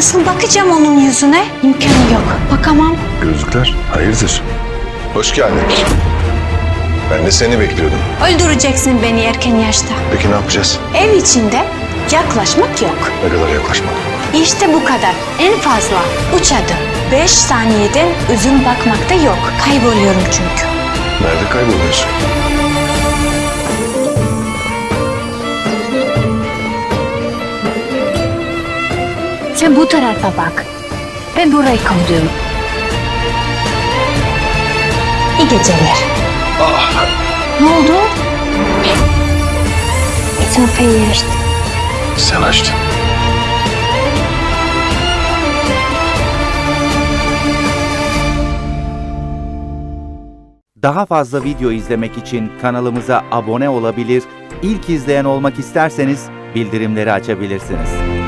Nasıl bakacağım onun yüzüne? İmkanı yok. Bakamam. Gözlükler hayırdır? Hoş geldin. Ben de seni bekliyordum. Öldüreceksin beni erken yaşta. Peki ne yapacağız? Ev içinde yaklaşmak yok. Ne kadar yaklaşmadım. İşte bu kadar. En fazla üç adım. Beş saniyeden uzun bakmakta yok. Kayboluyorum çünkü. Nerede kayboluyorsun? Sen bu tarafa bak. Ben burayı koydum. İyi geceler. Ne oldu? Mesafeyi açtım. Sen açtın. Daha fazla video izlemek için kanalımıza abone olabilir, ilk izleyen olmak isterseniz bildirimleri açabilirsiniz.